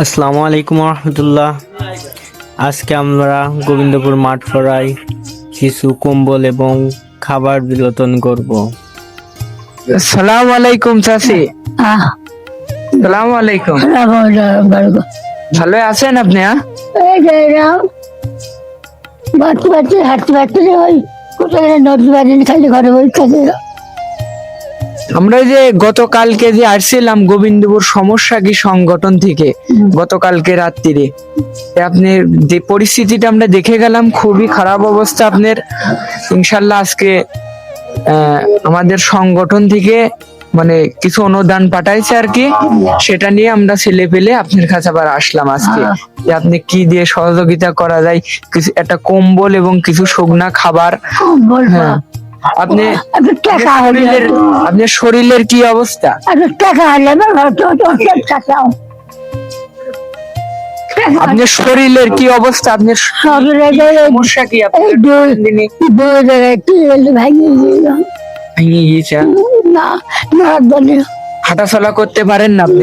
আসসালামু আলাইকুম রহমতুল্লাহ আজকে আমরা গোবিন্দপুর মাঠ ফড়াই কিছু কম্বল এবং খাবার বিতরণ করব। সালাম আলাইকুম চাচি। আহ, সালাম আলাইকুম। ভালো আছেন আপনি হ্যাঁ? এই যে রাম, বাড়তে বাড়তে হাঁটতে হাঁটতে ওই কোথায় নদী বাড়ি খালি ঘরে বই থাকে আমরা যে গতকালকে যে আসছিলাম গোবিন্দপুর সমস্যা কি সংগঠন থেকে গতকালকে রাত্রিরে আপনি যে পরিস্থিতিটা আমরা দেখে গেলাম খুবই খারাপ অবস্থা আপনার। ইনশাল্লাহ আজকে আমাদের সংগঠন থেকে মানে কিছু অনুদান পাঠাইছে আর কি সেটা নিয়ে আমরা ছেলে পেলে আপনার কাছে আবার আসলাম আজকে। যে আপনি কি দিয়ে সহযোগিতা করা যায়? কিছু একটা কম্বল এবং কিছু শুকনা খাবার। হ্যাঁ। আপনি টাকা শরীরের আপনার শরীরের কি অবস্থা? টাকা হলে টাকাও আপনার শরীরের কি অবস্থা? আপনার সমস্যা কি আপনার? হাঁটাচলা করতে পারেন না আপনি?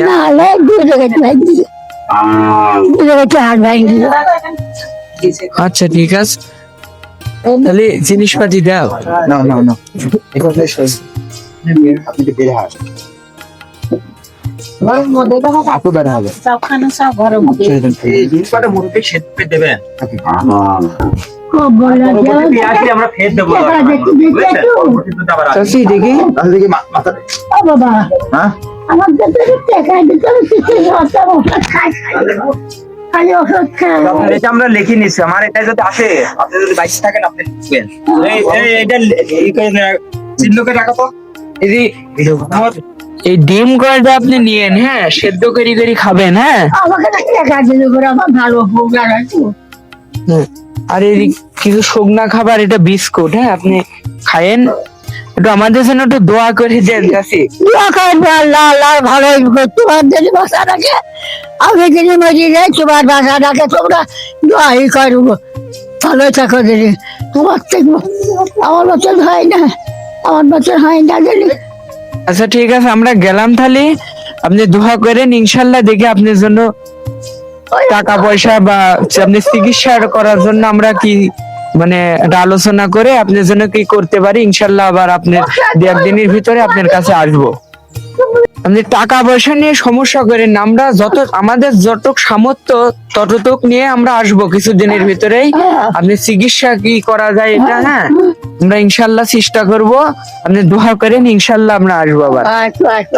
আচ্ছা ঠিক আছে। তাহলে জিনিসপাতি দাও। No, no, no. Because this is আপনি কি বের হাত আপু বের হবে এই জিনিসটা মুরব্বী সেতুকে দেবেন। খুব বলে পরবর্তীতে আসলে আমরা ফের দেবো টাকা দেখতে দিতে বুঝলেন? তো। পরবর্তীতে আবার আসবে। দেখি। বাবা। হ্যাঁ? আমার খালি ওষুধ আপনার এটা আমরা লিখে নিচ্ছি আমার এটা যদি আসে আপনি যদি বাইশে থাকেন আপনি লিখবেন এই এই এটা এই করে চিহ্ন রাখো তো। এই এই ডিম কয়টা আপনি নিয়েন হ্যাঁ? সেদ্ধ করি করি খাবেন হ্যাঁ? আমাকে দিলে করে আমার ভালো ভোগ লাগাচ্ছি আর এই কিছু শুকনা খাবার এটা বিস্কুট হ্যাঁ? আপনি খায়েন। একটু আমাদের জন্য একটু দোয়া করে দেন চাষি আল্লাহ আল্লাহ ভালো তোমার যদি বাসা রাখে আমি মরি রে তোমার বাসা রাখে তোমরা দোয়াই করব ভালো থাকো দিদি। তোমার থেকে আমার বছর হয় না আমার বছর হয় না দিদি। আচ্ছা ঠিক আছে আমরা গেলাম তাহলে। আপনি দোয়া করেন ইনশাল্লাহ দেখে আপনার জন্য টাকা পয়সা বা আপনি চিকিৎসা করার জন্য আমরা কি মানে একটা আলোচনা করে আপনার জন্য কি করতে পারি, ইনশাল্লাহ আবার আপনার দু একদিনের ভিতরে আপনার কাছে আসব। আপনি টাকা পয়সা নিয়ে সমস্যা করেন আমরা যত আমাদের যতটুক সামর্থ্য ততটুক নিয়ে আমরা আসব কিছুদিনের ভিতরেই। আপনি চিকিৎসা কি করা যায় এটা হ্যাঁ? আমরা ইনশাল্লাহ চেষ্টা করব। আপনি দোয়া করেন, ইনশাল্লাহ আমরা আসব আবার। আচ্ছা আচ্ছা।